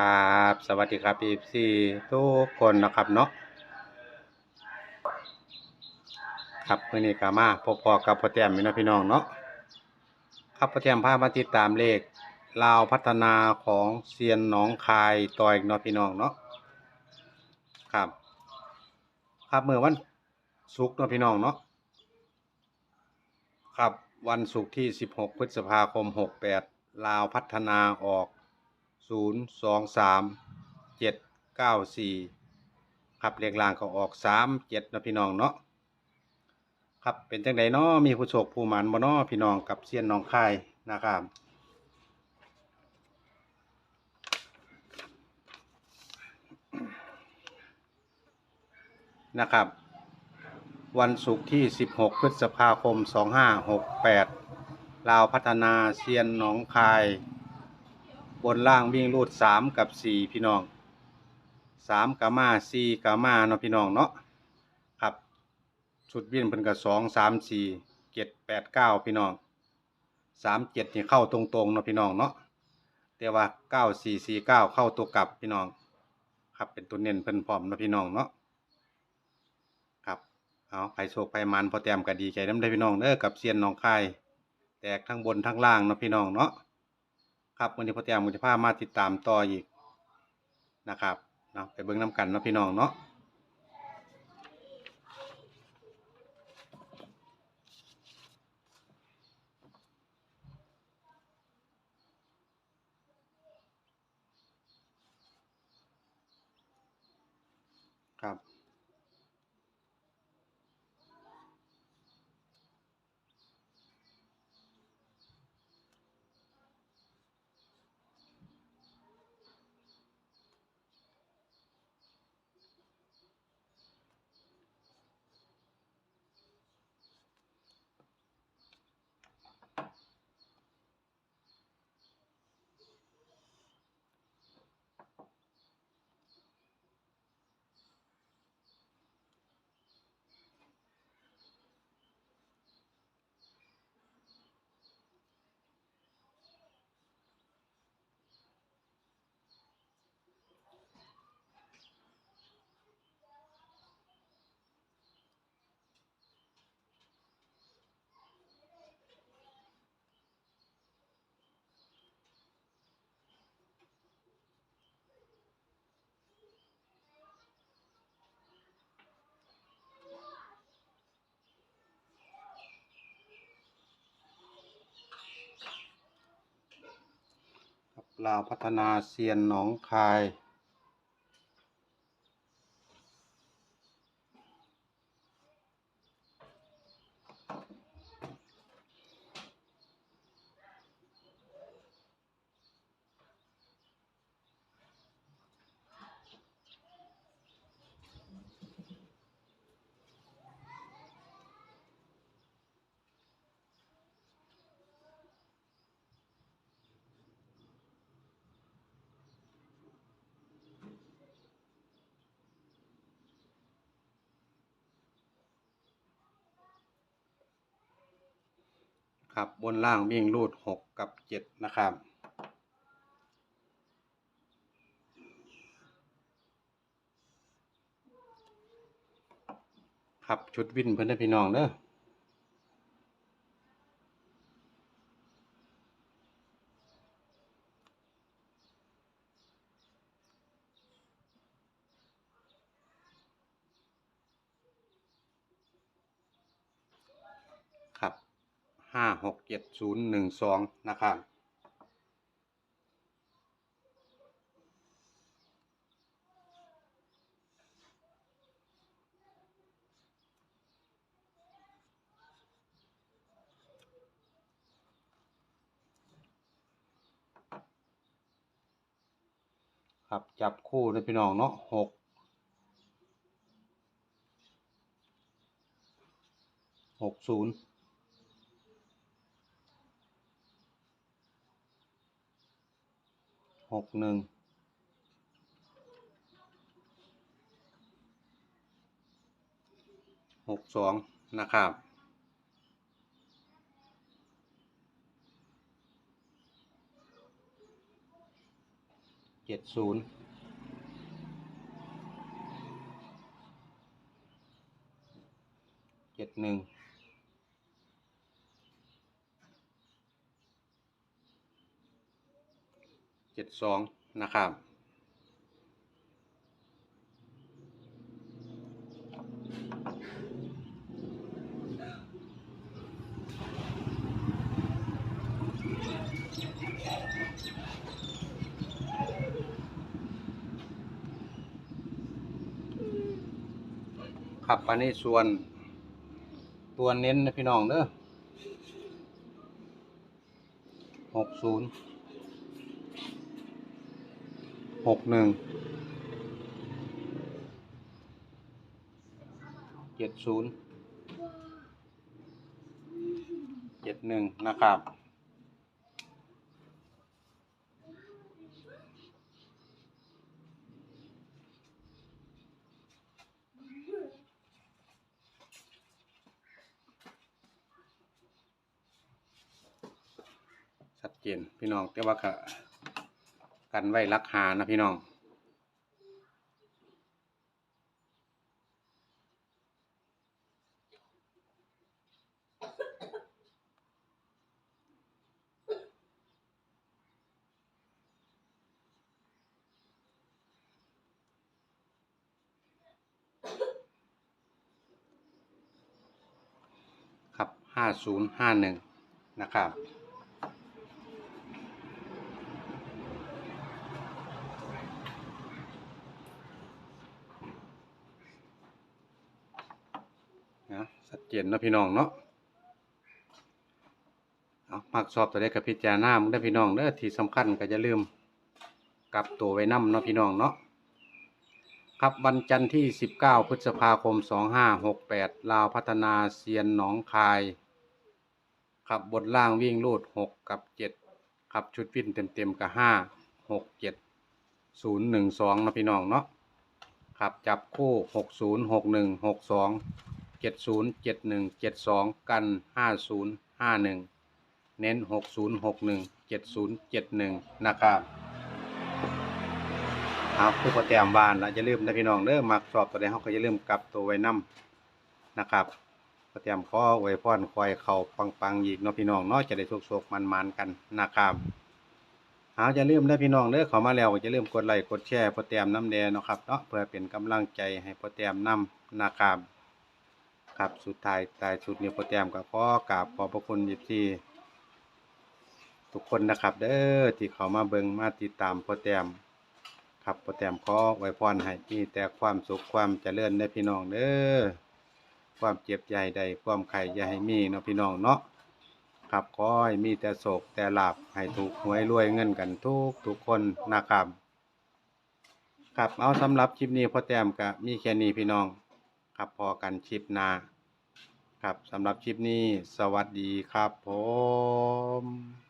ครับ สวัสดีครับพีซีทุกคนนะครับเนาะครับเมื่อนี้ก็มาพบพอกับพ่อแต้มอยู่นะพี่น้องเนาะครับพ่อแต้มพามาติดตามเลขลาวพัฒนาของเซียนหนองคายต่ออีกเนาะพี่น้องเนาะครับ ครับเมื่อวันศุกร์เนาะพี่น้องเนาะครับวันศุกร์ที่ 16 พฤษภาคม 68 ลาวพัฒนาออก ศูนย์สองสามเจ็ดเก้าสี่ครับเลขล่างก็ออกสามเจ็ดนะพี่น้องเนาะครับเป็นจังไดเนาะมีผู้โชคผู้หมันบ่เนาะพี่น้องกับเซียนน้องคายนะครับนะครับ วันศุกร์ที่ 16 พฤษภาคม 2568 ลาวพัฒนาเซียนหนองคาย บนล่างวิ่งรูดสามกับสี่พี่น้องสามกามาสี่กามาเนาะพี่น้องเนาะครับชุดวิ่งเพิ่นกับสองสามสี่เจ็ดแปดเก้าพี่น้องสามเจ็ดนี่เข้าตรงๆเนาะพี่น้องเนาะแต่ว่าเก้าสี่สี่เก้าเข้าตัวกลับพี่น้อง ครับเป็นตัวเน้นเพิ่นพร้อมเนาะพี่น้องเนาะครับเอาไปโชคไปมันพอแต้มก็ดีใจน้ำได้พี่น้องเด้อกับเซียนหน้องคายแตกทั้งบนทั้งล่างเนาะพี่น้องเนาะ ครับวันนี้พ่อแต้มก็จะพามาติดตามต่ออีกนะครับเนาะไปเบิ่งน้ำกันเนาะพี่น้องเนาะครับ ลาวพัฒนาเซียนหนองคาย ครับบนล่างวิ่งรูดหกกับเจ็ดนะครับ ครับชุดวิ่นเพื่อนเด้อพี่น้องเด้อครับ ห้าหกเจ็ดศูนย์หนึ่งสองนะครับครับจับคู่นะพี่น้องเนาะหกหกศูนย์ หกหนึ่งหกสองนะครับ เจ็ดศูนย์เจ็ดหนึ่ง เจ็ดสองนะครับ ครับอันนี้ส่วนตัวเน้นนะพี่น้องเด้อหกศูนย์ หกหนึ่งเจ็ดศูนย์เจ็ดหนึ่งนะครับชัดเจนพี่น้องแต่ว่าก็ กันไว้รักหานะพี่น้องครับห้าศูนย์ห้าหนึ่งนะครับ นะชัด เจนเนะพี่น้องเนาะเอามักชอบตัวได้กับพิจารณามึงได้พี่น้องเด้อที่สำคัญก็จะลืมกลับตัวไว้นํเนาะพี่น้องเนาะครับวันจันทร์ที่ 19 พฤษภาคม 2568 ลาวพัฒนาเซียนหนองคายครับบนล่างวิ่งรูด 6 กับ 7 ครับชุดวิ่นเต็มๆกับ 5 6 7 0 1 2นะพี่น้องเนาะครับจับคู่ 60 61 62 เจ็ดศูนย์เจ็ดหนึ่งเจ็ดสองกันห้าศูนย์ห้าหนึ่งเน้นหกศูนย์หกหนึ่งเจ็ดศูนย์เจ็ดหนึ่งนะครับเอาผู้ประแตมบ้านแล้วจะลืมนะพี่น้องเด้อมักชอบตัวใดเขาก็จะลืมกลับตัวไว้นํนะครับประแตมข้อไว้พรคอยเข่าปังๆอีกเนาะพี่น้องเนาะจะได้โชคๆมันๆกันนะครับเอาจะลืมนะพี่น้องเด้อเขามาแล้วจะลืมกดไลค์กดแชร์โปรแตมน้ำแดงนะครับเนาะเพื่อเป็นกำลังใจให้โปรแตมนํนะครับ ครับสุดท้ายตายสุดนี้โปรแกรมก็ขอกราบขอบพระคุณยิบซีทุกคนนะครับ เด้อที่เขามาเบิงมาติดตามโปรแกรมครับโปรแกรมขอไว้พรให้มีแต่ความสุขความเจริญในพี่น้องเด้อความเจ็บใหญ่ใดความไข่ให้มีเนาะพี่น้องเนาะครับขอให้มีแต่โศกแต่หลาบให้ถูกหวยรวยเงินกันทุกทุกคนนะครับครับเอาสำหรับคลิปนี้พ่อแต้มก็มีแค่นี้พี่น้อง ครับพอกันคลิปหน้าครับสำหรับคลิปนี้สวัสดีครับผม